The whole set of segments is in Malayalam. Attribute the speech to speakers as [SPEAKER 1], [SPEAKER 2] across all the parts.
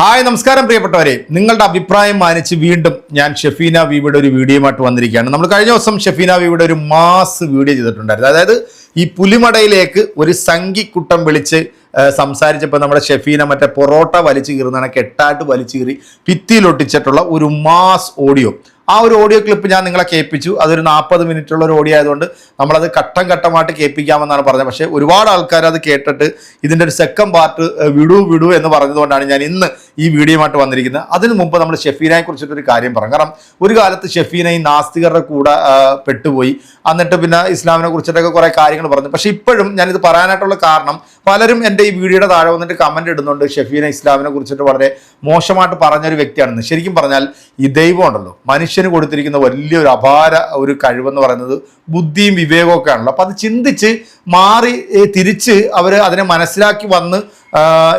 [SPEAKER 1] ഹായ് നമസ്കാരം പ്രിയപ്പെട്ടവരെ. നിങ്ങളുടെ അഭിപ്രായം മാനിച്ച് വീണ്ടും ഞാൻ ഷെഫീന വിയുടെ ഒരു വീഡിയോയുമായിട്ട് വന്നിരിക്കുകയാണ്. നമ്മൾ കഴിഞ്ഞ ദിവസം ഷെഫീന വിയുടെ ഒരു മാസ് വീഡിയോ ചെയ്തിട്ടുണ്ടായിരുന്നു. അതായത് ഈ പുലിമടയിലേക്ക് ഒരു സംഘിക്കുട്ടം വിളിച്ച് സംസാരിച്ചപ്പോൾ നമ്മുടെ ഷെഫീന മറ്റേ പൊറോട്ട വലിച്ചു കീറുന്നതാണ് കെട്ടാട്ട് വലിച്ചു കീറി ഭിത്തിയിലൊട്ടിച്ചിട്ടുള്ള ഒരു മാസ് ഓഡിയോ. ആ ഒരു ഓഡിയോ ക്ലിപ്പ് ഞാൻ നിങ്ങളെ കേൾപ്പിച്ചു. അതൊരു നാൽപ്പത് മിനിറ്റുള്ള ഒരു ഓഡിയോ ആയതുകൊണ്ട് നമ്മളത് ഘട്ടം ഘട്ടമായിട്ട് കേൾപ്പിക്കാമെന്നാണ് പറഞ്ഞത്. പക്ഷേ ഒരുപാട് ആൾക്കാർ അത് കേട്ടിട്ട് ഇതിന്റെ ഒരു സെക്കൻഡ് പാർട്ട് വിടൂ വിടൂ എന്ന് പറഞ്ഞതുകൊണ്ടാണ് ഞാൻ ഇന്ന് ഈ വീഡിയോയുമായിട്ട് വന്നിരിക്കുന്നത്. അതിനു മുമ്പ് നമ്മൾ ഷെഫീനയെ കുറിച്ചിട്ടൊരു കാര്യം പറഞ്ഞു കാരണം ഒരു കാലത്ത് ഷെഫീന ഈ നാസ്തികരുടെ കൂടെ പെട്ടുപോയി. എന്നിട്ട് പിന്നെ ഇസ്ലാമിനെ കുറിച്ചിട്ടൊക്കെ കുറേ കാര്യങ്ങൾ പറഞ്ഞു. പക്ഷേ ഇപ്പോഴും ഞാനിത് പറയാനായിട്ടുള്ള കാരണം പലരും എന്റെ ഈ വീഡിയോയുടെ താഴെ വന്നിട്ട് കമന്റ് ഇടുന്നുണ്ട് ഷെഫീന ഇസ്ലാമിനെ കുറിച്ചിട്ട് വളരെ മോശമായിട്ട് പറഞ്ഞൊരു വ്യക്തിയാണെന്ന്. ശരിക്കും പറഞ്ഞാൽ ഈ ദൈവം ഉണ്ടല്ലോ. മനുഷ്യന് കൊടുത്തിരിക്കുന്ന വലിയൊരു അപാര ഒരു കഴിവെന്ന് പറയുന്നത് ബുദ്ധിയും വിവേകവും ഒക്കെ ആണല്ലോ അപ്പം അത് ചിന്തിച്ച് മാറി തിരിച്ച് അവർ അതിനെ മനസ്സിലാക്കി വന്ന്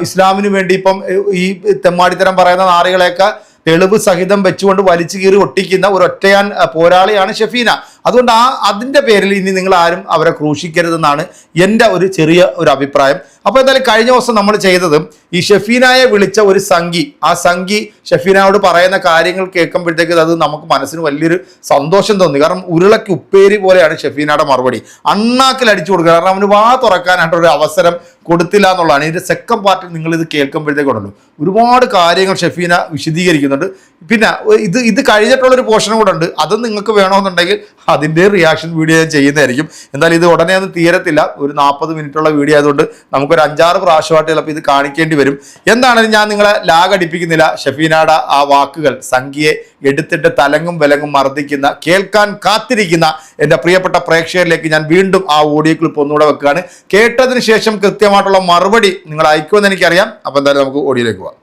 [SPEAKER 1] ഇസ്ലാമിന് വേണ്ടി ഇപ്പം ഈ തെമ്മാടിത്തരം പറയുന്ന നാറികളെയൊക്കെ തെളിവ് സഹിതം വെച്ചുകൊണ്ട് വലിച്ചു കീറി ഒട്ടിക്കുന്ന ഒരു ഒറ്റയാൻ പോരാളിയാണ് ഷെഫീന. അതുകൊണ്ട് ആ അതിന്റെ പേരിൽ ഇനി നിങ്ങൾ ആരും അവരെ ക്രൂശിക്കരുതെന്നാണ് എന്റെ ഒരു ചെറിയ ഒരു അഭിപ്രായം. അപ്പോൾ എന്തായാലും കഴിഞ്ഞ ദിവസം നമ്മൾ ചെയ്തത് ഈ ഷെഫീനായെ വിളിച്ച ഒരു സംഘി ആ സംഘി ഷെഫീനയോട് പറയുന്ന കാര്യങ്ങൾ കേൾക്കുമ്പോഴത്തേക്ക് അത് നമുക്ക് മനസ്സിന് വലിയൊരു സന്തോഷം തോന്നി. കാരണം ഉരുളയ്ക്ക് ഉപ്പേരി പോലെയാണ് ഷെഫീനയുടെ മറുപടി. അണ്ണാക്കിൽ അടിച്ചു കൊടുക്കുക. കാരണം അവന് വാ തുറക്കാനായിട്ടൊരു അവസരം കൊടുത്തില്ല എന്നുള്ളതാണ്. ഇതിന്റെ സെക്കൻഡ് പാർട്ടിൽ നിങ്ങൾ ഇത് കേൾക്കുമ്പോഴത്തേക്കുണ്ടല്ലോ ഒരുപാട് കാര്യങ്ങൾ ഷെഫീന വിശദീകരിക്കുന്നുണ്ട്. പിന്നെ ഇത് ഇത് കഴിഞ്ഞിട്ടുള്ളൊരു പോർഷൻ കൂടെ ഉണ്ട് അത് നിങ്ങൾക്ക് വേണമെന്നുണ്ടെങ്കിൽ അതിന്റെ റിയാക്ഷൻ വീഡിയോ ഞാൻ ചെയ്യുന്നതായിരിക്കും. എന്തായാലും ഇത് ഉടനെ ഒന്നും തീരത്തില്ല. ഒരു നാൽപ്പത് മിനിറ്റുള്ള വീഡിയോ ആയതുകൊണ്ട് നമുക്കൊരു അഞ്ചാറ് പ്രാവശ്യമായിട്ട് ചിലപ്പോൾ ഇത് കാണിക്കേണ്ടി വരും. എന്താണെങ്കിലും ഞാൻ നിങ്ങളെ ലാഗ് അടിപ്പിക്കുന്നില്ല. ഷഫീനാട ആ വാക്കുകൾ സംഖ്യയെ എടുത്തിട്ട് തലങ്ങും വിലങ്ങും മർദ്ദിക്കുന്ന കേൾക്കാൻ കാത്തിരിക്കുന്ന എന്റെ പ്രിയപ്പെട്ട പ്രേക്ഷകരിലേക്ക് ഞാൻ വീണ്ടും ആ ഓഡിയോ ക്ലിപ്പ് ഒന്നുകൂടെ വെക്കുകയാണ്. കേട്ടതിന് ശേഷം കൃത്യമായിട്ടുള്ള മറുപടി നിങ്ങൾ അയക്കുമെന്ന് എനിക്കറിയാം. അപ്പോൾ എന്തായാലും നമുക്ക് ഓഡിയോയിലേക്ക് പോവാം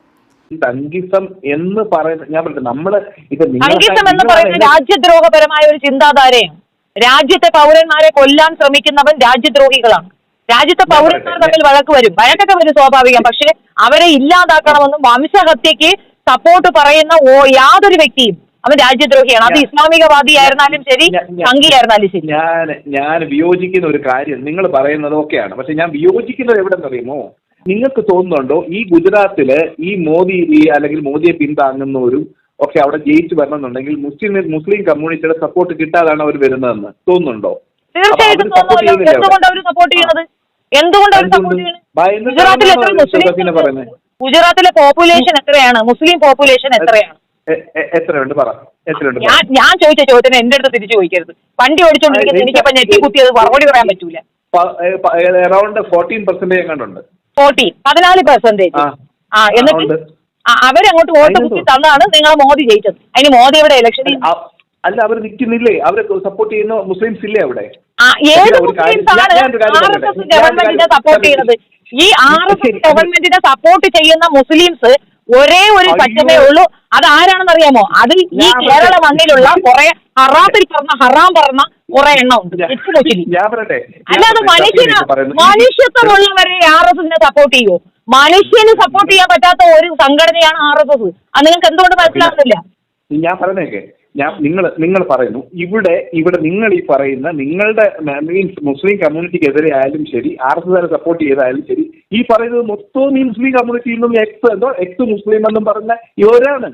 [SPEAKER 2] സംഗീതം എന്ന് പറയുന്ന ഞാൻ പറഞ്ഞു നമ്മൾ ഇത്
[SPEAKER 3] അങ്കിസം എന്ന്
[SPEAKER 2] പറയുന്ന
[SPEAKER 3] പറയുന്നത് രാജ്യദ്രോഹപരമായ ഒരു ചിന്താധാരയാണ്. രാജ്യത്തെ പൗരന്മാരെ കൊല്ലാൻ ശ്രമിക്കുന്നവൻ രാജ്യദ്രോഹികളാണ്. രാജ്യത്തെ പൗരന്മാർ തമ്മിൽ വഴക്ക് വരും. വഴക്കൊക്കെ വരും സ്വാഭാവികം. പക്ഷെ അവരെ ഇല്ലാതാക്കണമെന്നും വംശഹത്യക്ക് സപ്പോർട്ട് പറയുന്ന ഓ- യാതൊരു വ്യക്തിയും അവൻ രാജ്യദ്രോഹിയാണ്. അത്
[SPEAKER 2] ഇസ്ലാമികവാദി
[SPEAKER 3] ആയിരുന്നാലും ശരി സംഘിയായിരുന്നാലും ശരി.
[SPEAKER 2] ഞാൻ ഞാൻ വിയോജിക്കുന്ന ഒരു കാര്യം നിങ്ങൾ പറയുന്നത് ഓക്കെയാണ് പക്ഷെ ഞാൻ വിയോജിക്കുന്നത് എവിടെ അറിയുമോ? നിങ്ങൾക്ക് തോന്നുന്നുണ്ടോ ഈ ഗുജറാത്തിൽ ഈ മോദി ഈ അല്ലെങ്കിൽ മോദിയെ പിന്താങ്ങുന്നവരും ഒക്കെ അവിടെ ജയിച്ചു വരണമെന്നുണ്ടെങ്കിൽ മുസ്ലിം മുസ്ലിം കമ്മ്യൂണിറ്റിയുടെ സപ്പോർട്ട് കിട്ടാതാണ് അവർ വരുന്നതെന്ന് തോന്നുന്നുണ്ടോ?
[SPEAKER 3] തീർച്ചയായിട്ടും
[SPEAKER 2] അവർ
[SPEAKER 3] തോന്നുമല്ലോ എന്തുകൊണ്ട് അവർ സപ്പോർട്ട് ചെയ്യണത്? എന്തുകൊണ്ട് അവർ
[SPEAKER 2] എന്തുകൊണ്ട്?
[SPEAKER 3] സപ്പോർട്ട് ചെയ്യണത് ഗുജറാത്തിൽ എത്ര മുസ്ലിം? ഗുജറാത്തിലെ പോപ്പുലേഷൻ എത്രയാണ്? മുസ്ലിം പോപ്പുലേഷൻ എത്രയാണ്?
[SPEAKER 2] എത്രയുണ്ട്? പറ. എത്രയുണ്ട്.
[SPEAKER 3] ഞാൻ ഞാൻ ചോദിച്ച ചോദ്യത്തിന് എന്റെ അടുത്ത് തിരിച്ചു ചോദിക്കരുത്. വണ്ടി ഓടിച്ചോണ്ടിരിക്കുന്നത്
[SPEAKER 2] എനിക്ക്
[SPEAKER 3] എനിക്കപ്പോ ഞെട്ടി കുത്തി അത് മറുപടി പറയാൻ പറ്റൂല.
[SPEAKER 2] അറൌണ്ട് ഫോർട്ടീൻ പെർസെന്റേജ് എങ്ങാണ്ടുണ്ട്
[SPEAKER 3] ഫോർട്ടീൻ പതിനാല് പെർസെന്റേജ്
[SPEAKER 2] ആ.
[SPEAKER 3] എന്നിട്ട്. അവരങ്ങോട്ട് വോട്ട് കുത്തി തന്നാണ് നിങ്ങൾ മോദി ജയിച്ചത്. അതിന് മോദി ഇവിടെ ഇലക്ഷനിൽ
[SPEAKER 2] അല്ല അവർ നിൽക്കുന്നില്ലേ? അവരെ സപ്പോർട്ട് ചെയ്യുന്ന മുസ്ലിംസ് ഇല്ലേ അവിടെ?
[SPEAKER 3] ഏത് മുസ്ലിംസ് ഗവൺമെന്റിനെ സപ്പോർട്ട് ചെയ്യുന്നത്? ഈ ആർ എസ് എസ് ഗവൺമെന്റിനെ സപ്പോർട്ട് ചെയ്യുന്ന മുസ്ലിംസ് ഒരേ ഒരു. പറ്റമേ ഉള്ളൂ. അത് ആരാണെന്ന് അറിയാമോ അത് ഈ കേരള മണ്ണിലുള്ള കുറെ ഹറാത്തിൽ പറഞ്ഞ ഹറാം പറഞ്ഞ കുറെ എണ്ണം ഉണ്ട്.
[SPEAKER 2] ഞാൻ- പറയട്ടെ.
[SPEAKER 3] അല്ലാതെ മനുഷ്യന് മനുഷ്യത്വമുള്ളവരെ ആർ എസ് എസിനെ സപ്പോർട്ട് ചെയ്യൂ. മനുഷ്യന് സപ്പോർട്ട് ചെയ്യാൻ പറ്റാത്ത ഒരു സംഘടനയാണ് ആർ എസ് എസ്. അത് നിങ്ങൾക്ക് എന്തുകൊണ്ട് മനസ്സിലാകുന്നില്ല
[SPEAKER 2] ഞാൻ പറഞ്ഞേക്കെ ഞാൻ നിങ്ങൾ നിങ്ങൾ പറയുന്നു. ഇവിടെ ഇവിടെ നിങ്ങൾ ഈ പറയുന്ന നിങ്ങളുടെ മീൻസ് മുസ്ലിം കമ്മ്യൂണിറ്റിക്കെതിരെ ആയാലും ശരി ആർ എസ് എസിനെ സപ്പോർട്ട് ചെയ്തായാലും ശരി ഈ പറയുന്നത് മൊത്തം ഈ മുസ്ലിം കമ്മ്യൂണിറ്റിയിൽ നിന്നും എക്സ് എന്തോ എക്സ് മുസ്ലിം എന്നും പറഞ്ഞ ഇവരാണ്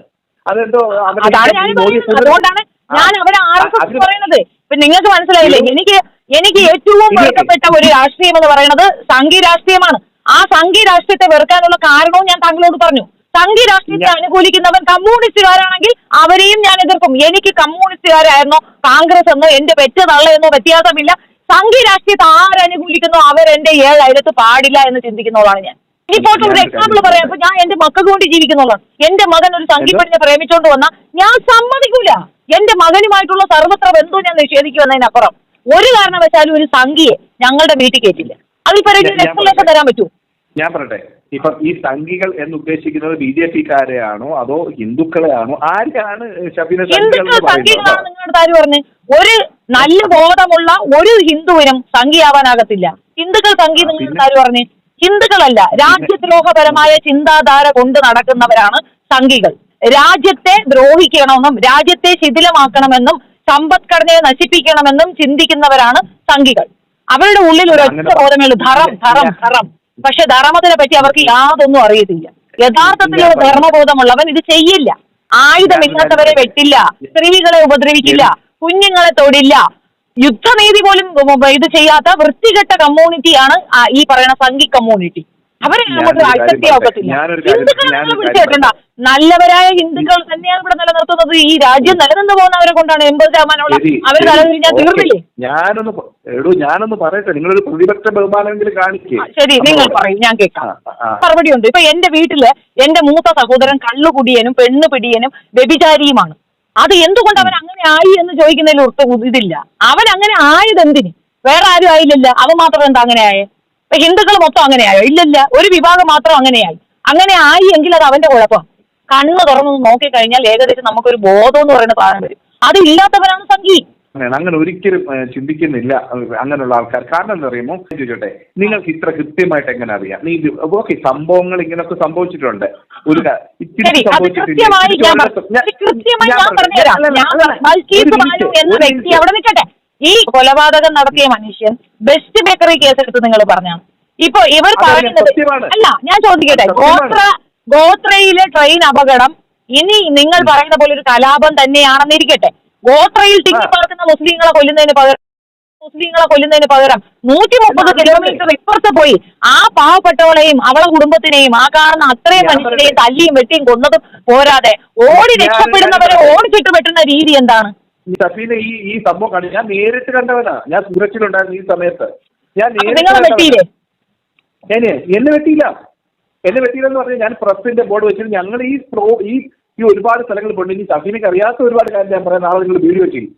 [SPEAKER 2] അതെന്തോ
[SPEAKER 3] അതുകൊണ്ടാണ് ഞാൻ അവരെ ആർ എസ് എസ് പറയുന്നത്. നിങ്ങൾക്ക് മനസ്സിലായില്ലേ? എനിക്ക് എനിക്ക് ഏറ്റവും വെറുക്കപ്പെട്ട ഒരു രാഷ്ട്രീയം എന്ന് പറയുന്നത് സംഘീയ രാഷ്ട്രീയമാണ്. ആ സംഘീയ രാഷ്ട്രീയത്തെ വെറുക്കാനുള്ള കാരണവും ഞാൻ താങ്കളോട് പറഞ്ഞു. സംഘീയ രാഷ്ട്രീയത്തെ അനുകൂലിക്കുന്നവൻ കമ്മ്യൂണിസ്റ്റുകാരാണെങ്കിൽ അവരെയും ഞാൻ എതിർക്കും. എനിക്ക് കമ്മ്യൂണിസ്റ്റുകാരായിരുന്നോ കോൺഗ്രസ് എന്നോ എന്റെ പെറ്റ തള്ളയെന്നോ വ്യത്യാസമില്ല. സംഘീയ രാഷ്ട്രീയത്തെ ആരനുകൂലിക്കുന്നോ അവരെന്റെ ഏഴ് അയലത്ത് പാടില്ല എന്ന് ചിന്തിക്കുന്നതാണ് ഞാൻ. ഇനിയിപ്പോൾ ഒരു എക്സാമ്പിൾ പറയാം. അപ്പൊ ഞാൻ എന്റെ മക്കൾക്ക് കൊണ്ട് ജീവിക്കുന്നുള്ള. എന്റെ മകൻ ഒരു സംഘിപ്പെട്ടിനെ പ്രേമിച്ചോണ്ട് വന്ന ഞാൻ സമ്മതിക്കൂല. എന്റെ മകനുമായിട്ടുള്ള സർവത്ര ബന്ധവും ഞാൻ നിഷേധിക്കുമെന്നതിനപ്പുറം ഒരു കാരണവശാലും ഒരു സംഘിയെ ഞങ്ങളുടെ വീട്ടിൽ കയറ്റില്ല അതിൽ പറയുന്ന തരാൻ പറ്റൂ.
[SPEAKER 2] ഞാൻ പറയട്ടെ. ഇപ്പൊ ഈ സംഘികൾ എന്ന് ഉദ്ദേശിക്കുന്നത് ബി ജെ പിക്കാരെയാണോ അതോ ഹിന്ദുക്കളെയാണോ? ആരെയാണ് ഷബീന
[SPEAKER 3] നിങ്ങളുടെ ആര് പറഞ്ഞു? ഒരു നല്ല ബോധമുള്ള ഒരു ഹിന്ദുവിനും സംഘിയാവാനാകത്തില്ല. ഹിന്ദുക്കൾ സംഘി
[SPEAKER 2] നിങ്ങൾ
[SPEAKER 3] നിങ്ങളുടെ? ആര് പറഞ്ഞു? ഹിന്ദുക്കളല്ല രാജ്യദ്രോഹപരമായ ചിന്താധാര കൊണ്ട് നടക്കുന്നവരാണ് സംഘികൾ. രാജ്യത്തെ ദ്രോഹിക്കണമെന്നും രാജ്യത്തെ ശിഥിലമാക്കണമെന്നും സമ്പദ്ഘടനയെ നശിപ്പിക്കണമെന്നും ചിന്തിക്കുന്നവരാണ് സംഘികൾ. അവരുടെ ഉള്ളിൽ ഒരു ഒറ്റ ബോധമേ ഉള്ളൂ. ധറം ധറം ധറം പക്ഷെ ധർമ്മത്തിനെ പറ്റി അവർക്ക് യാതൊന്നും അറിയത്തില്ല. യഥാർത്ഥത്തിലുള്ള ധർമ്മബോധമുള്ളവൻ ഇത് ചെയ്യില്ല. ആയുധമില്ലാത്തവരെ വെട്ടില്ല. സ്ത്രീകളെ ഉപദ്രവിക്കില്ല. കുഞ്ഞുങ്ങളെ തൊടില്ല. യുദ്ധനീതി പോലും ഇത് ചെയ്യാത്ത വൃത്തികെട്ട കമ്മ്യൂണിറ്റി ആണ് ഈ പറയുന്ന സംഘി കമ്മ്യൂണിറ്റി അവരെ നമുക്ക് അക്സെപ്റ്റ് ചെയ്യാൻ ഹിന്ദുക്കളെ പിടിച്ചേട്ടണ്ട നല്ലവരായ ഹിന്ദുക്കൾ തന്നെയാണ് ഇവിടെ നിലനിർത്തുന്നത്. ഈ രാജ്യം നിലനിന്ന് പോകുന്നവരെ കൊണ്ടാണ് എൺപത് ശതമാനമുള്ള അവർ. തലതിരിഞ്ഞാൽ. തീർന്നില്ലേ?
[SPEAKER 2] ഞാനൊന്ന് എടോ ഞാനൊന്ന് പറയട്ടെ? നിങ്ങളൊരു പ്രതിപക്ഷ ബഹുമാനമെങ്കിലും കാണിക്കേ.
[SPEAKER 3] ശരി നിങ്ങൾ പറയും ഞാൻ കേൾക്കാം. മറുപടി ഉണ്ട് ഇപ്പൊ എന്റെ വീട്ടിൽ എന്റെ മൂത്ത സഹോദരൻ കള്ളുകുടിയനും പെണ്ണുപിടിയനും വ്യഭിചാരിയുമാണ്. അത് എന്തുകൊണ്ട് അവൻ അങ്ങനെ ആയി എന്ന് ചോദിക്കുന്നതിൽ ഒരു ഇതില്ല. അവൻ അങ്ങനെ ആയത് എന്തിന്? വേറെ ആരും ആയില്ലല്ല. അവൻ മാത്രം എന്താ അങ്ങനെ ആയേ? ഇപ്പൊ ഹിന്ദുക്കൾ മൊത്തം അങ്ങനെ ആയോ? ഇല്ലല്ല. ഒരു വിഭാഗം മാത്രം അങ്ങനെയായി അങ്ങനെ ആയി എങ്കിൽ അത് അവന്റെ കുഴപ്പം കണ്ണ് തുറന്നു നോക്കിക്കഴിഞ്ഞാൽ ഏകദേശം നമുക്കൊരു ബോധം എന്ന് പറയുന്ന സാധനം വരും. അത് ഇല്ലാത്തവരാണ് സംഗീ.
[SPEAKER 2] അങ്ങനെയാണ്. അങ്ങനെ ഒരിക്കലും ചിന്തിക്കുന്നില്ല അങ്ങനെയുള്ള ആൾക്കാർ. കാരണം എന്താ പറയുമ്പോൾ ചോദിച്ചോട്ടെ നിങ്ങൾക്ക് ഇത്ര കൃത്യമായിട്ട് എങ്ങനെ അറിയാം? നീ ഓക്കെ സംഭവങ്ങൾ ഇങ്ങനെയൊക്കെ സംഭവിച്ചിട്ടുണ്ട്. ഒരു ഇത്തിരി സംഭവിച്ചിട്ടില്ല.
[SPEAKER 3] ഈ കൊലപാതകം നടത്തിയ മനുഷ്യൻ ബെസ്റ്റ് ബേക്കറി കേസ് എടുത്ത് നിങ്ങൾ പറഞ്ഞു ഇപ്പൊ ഇവർ പറയുന്നത് അല്ല ഞാൻ ചോദിക്കട്ടെ. ഗോത്ര ഗോത്രയിലെ ട്രെയിൻ അപകടം ഇനി നിങ്ങൾ പറയുന്ന പോലെ ഒരു കലാപം തന്നെയാണെന്നിരിക്കട്ടെ. ഗോത്രയിൽ തിങ്ങി പാർക്കുന്ന മുസ്ലിങ്ങളെ കൊല്ലുന്നതിന് പകരം മുസ്ലിങ്ങളെ കൊല്ലുന്നതിന് പകരം നൂറ്റി മുപ്പത് കിലോമീറ്റർ ഇപ്പുറത്ത് പോയി. ആ പാവപ്പെട്ടവളെയും അവളെ കുടുംബത്തിനെയും ആ കാണുന്ന അത്രയും മനുഷ്യരെയും തല്ലിയും വെട്ടിയും കൊന്നതും പോരാതെ. ഓടി രക്ഷപ്പെടുന്നവരെ ഓടിച്ചിട്ട് വെട്ടുന്ന രീതി എന്താണ്?
[SPEAKER 2] ഈ സഫീന ഈ ഈ സംഭവം കണ്ടു ഞാൻ നേരിട്ട് കണ്ടവനാ. ഞാൻ സൂരച്ചിലുണ്ടായിരുന്നു ഈ സമയത്ത്. ഞാൻ നേരിട്ട് എന്നെ വെട്ടിയില്ല. എന്നെ വെട്ടിയില്ലെന്ന് പറഞ്ഞാൽ ഞാൻ പ്രസിന്റെ ബോർഡ് വെച്ചിട്ട് ഞങ്ങൾ ഈ ഈ ഈ ഒരുപാട് സ്ഥലങ്ങളിൽ പോയിട്ട് ഇനി സഫീനക്ക് അറിയാത്ത ഒരുപാട് കാര്യം ഞാൻ പറയാം. നാളെ നിങ്ങൾ വീഡിയോ ചെയ്യും.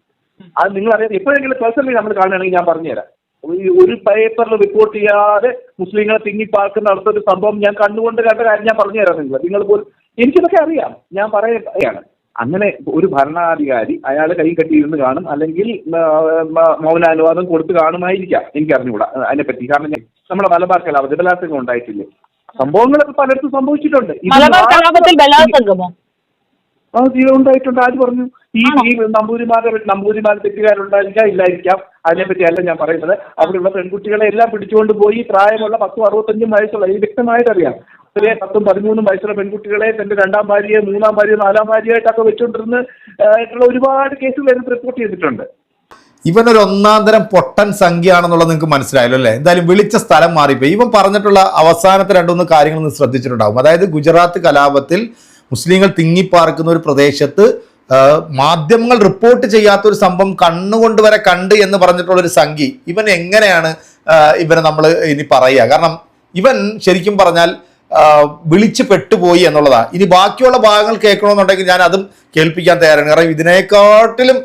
[SPEAKER 2] അത് നിങ്ങൾ അറിയാതെ എപ്പോഴെങ്കിലും പേഴ്സണലി നമ്മൾ കാണുകയാണെങ്കിൽ ഞാൻ പറഞ്ഞുതരാം. ഈ ഒരു പേപ്പറിൽ റിപ്പോർട്ട് ചെയ്യാതെ മുസ്ലിങ്ങളെ തിങ്ങിപ്പാർക്കുന്ന ഒരു സംഭവം ഞാൻ കണ്ടുകൊണ്ട് കണ്ട കാര്യം ഞാൻ പറഞ്ഞുതരാം നിങ്ങൾ നിങ്ങൾ പോലും എനിക്കിതൊക്കെ അറിയാം. ഞാൻ പറയുകയാണ്. അങ്ങനെ ഒരു ഭരണാധികാരി അയാൾ കൈ കെട്ടിയിരുന്ന് കാണും. അല്ലെങ്കിൽ മൗനാനുവാദം കൊടുത്ത് കാണുമായിരിക്കാം. എനിക്ക് അറിഞ്ഞുകൂടാ അതിനെപ്പറ്റി. കാരണം നമ്മുടെ മലബാർ കലാപത്തിൽ ബലാത്സംഗം ഉണ്ടായിട്ടില്ലേ? സംഭവങ്ങളൊക്കെ പലയിടത്തും സംഭവിച്ചിട്ടുണ്ട്.
[SPEAKER 3] മലബാർ കലാപത്തിൽ ബലാത്സംഗമോ?
[SPEAKER 2] ആ ജീവൻ ഉണ്ടായിട്ടുണ്ട്. ആര് പറഞ്ഞു? ഈ? ഈ നമ്പൂരിമാരുടെ നമ്പൂരിമാർ തെറ്റുകാരുണ്ടായിരിക്കാം ഇല്ലായിരിക്കാം. അതിനെപ്പറ്റി അല്ല ഞാൻ പറയുന്നത്. അവിടെയുള്ള പെൺകുട്ടികളെ എല്ലാം പിടിച്ചുകൊണ്ട് പോയി പ്രായമുള്ള പത്തും അറുപത്തഞ്ചും വയസ്സുള്ള ഈ വ്യക്തമായിട്ടറിയാം. അറിയാം ചെറിയ പത്തും പതിമൂന്നും വയസ്സുള്ള പെൺകുട്ടികളെ തന്റെ രണ്ടാം ഭാര്യയെ മൂന്നാം ഭാര്യ നാലാം ഭാര്യയായിട്ടൊക്കെ വെച്ചുകൊണ്ടിരുന്ന് ആയിട്ടുള്ള ഒരുപാട് കേസുകൾ റിപ്പോർട്ട് ചെയ്തിട്ടുണ്ട്.
[SPEAKER 1] ഇവനൊരു ഒന്നാം തരം പൊട്ടൻ സംഖ്യയാണെന്നുള്ളത് നിങ്ങൾക്ക് മനസ്സിലായല്ലോ അല്ലേ? എന്തായാലും വിളിച്ച സ്ഥലം മാറിപ്പോയി. ഇവൻ പറഞ്ഞിട്ടുള്ള അവസാനത്തെ രണ്ടൊന്ന് കാര്യങ്ങൾ ഒന്ന് ശ്രദ്ധിച്ചിട്ടുണ്ടാവും. അതായത് ഗുജറാത്ത് കലാപത്തിൽ മുസ്ലിങ്ങൾ തിങ്ങിപ്പാർക്കുന്ന ഒരു പ്രദേശത്ത് മാധ്യമങ്ങൾ റിപ്പോർട്ട് ചെയ്യാത്ത ഒരു സംഭവം കണ്ണുകൊണ്ട് വരെ കണ്ട് എന്ന് പറഞ്ഞിട്ടുള്ള ഒരു സംഖ്യ ഇവൻ എങ്ങനെയാണ് ഇവനെ നമ്മൾ ഇനി പറയുക? കാരണം ഇവൻ ശരിക്കും പറഞ്ഞാൽ വിളിച്ച് പെട്ടുപോയി എന്നുള്ളതാണ് ഇനി ബാക്കിയുള്ള ഭാഗങ്ങൾ കേൾക്കണമെന്നുണ്ടെങ്കിൽ ഞാൻ അതും കേൾപ്പിക്കാൻ തയ്യാറാണ്. കാരണം ഇതിനെക്കാട്ടിലും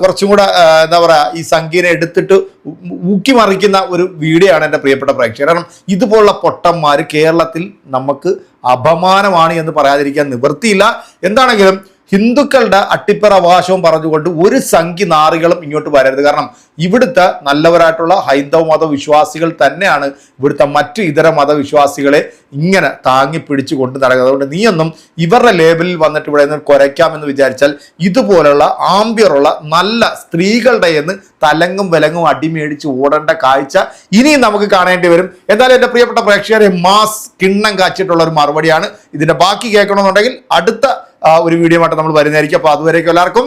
[SPEAKER 1] കുറച്ചും കൂടെ എന്താ പറയുക ഈ സംഗീതം എടുത്തിട്ട് ഊക്കി മറിക്കുന്ന ഒരു വീഡിയോ ആണ് എന്റെ പ്രിയപ്പെട്ട പ്രേക്ഷകർ. കാരണം ഇതുപോലുള്ള പൊട്ടന്മാർ കേരളത്തിൽ നമുക്ക് അപമാനമാണ് എന്ന് പറയാതിരിക്കാൻ നിവൃത്തിയില്ല. എന്താണെങ്കിലും ഹിന്ദുക്കളുടെ അട്ടിപ്പറ അവകാശവും പറഞ്ഞുകൊണ്ട് ഒരു സംഖ്യ നാറികളും ഇങ്ങോട്ട് വരരുത്. കാരണം ഇവിടുത്തെ നല്ലവരായിട്ടുള്ള ഹൈന്ദവ മതവിശ്വാസികൾ തന്നെയാണ് ഇവിടുത്തെ മറ്റ് ഇതര മതവിശ്വാസികളെ ഇങ്ങനെ താങ്ങി പിടിച്ചു കൊണ്ട് നടക്കുന്നത്. അതുകൊണ്ട് നീയൊന്നും ഇവരുടെ ലേബലിൽ വന്നിട്ട് ഇവിടെ നിന്ന് കുരയ്ക്കാമെന്ന് വിചാരിച്ചാൽ ഇതുപോലുള്ള ആംബ്യറുള്ള നല്ല സ്ത്രീകളുടെ എന്ന് തലങ്ങും വിലങ്ങും അടിമേടിച്ച് ഓടേണ്ട കാഴ്ച ഇനിയും നമുക്ക് കാണേണ്ടി വരും. എന്തായാലും എന്റെ പ്രിയപ്പെട്ട പ്രേക്ഷകരെ മാസ് കിണ്ണം കാച്ചിട്ടുള്ള ഒരു മറുപടിയാണ് ഇതിന്റെ ബാക്കി കേൾക്കണമെന്നുണ്ടെങ്കിൽ അടുത്ത ഒരു വീഡിയോ ആയിട്ട് നമ്മൾ വരുന്നതായിരിക്കും. അപ്പോൾ അതുവരേക്കും എല്ലാവർക്കും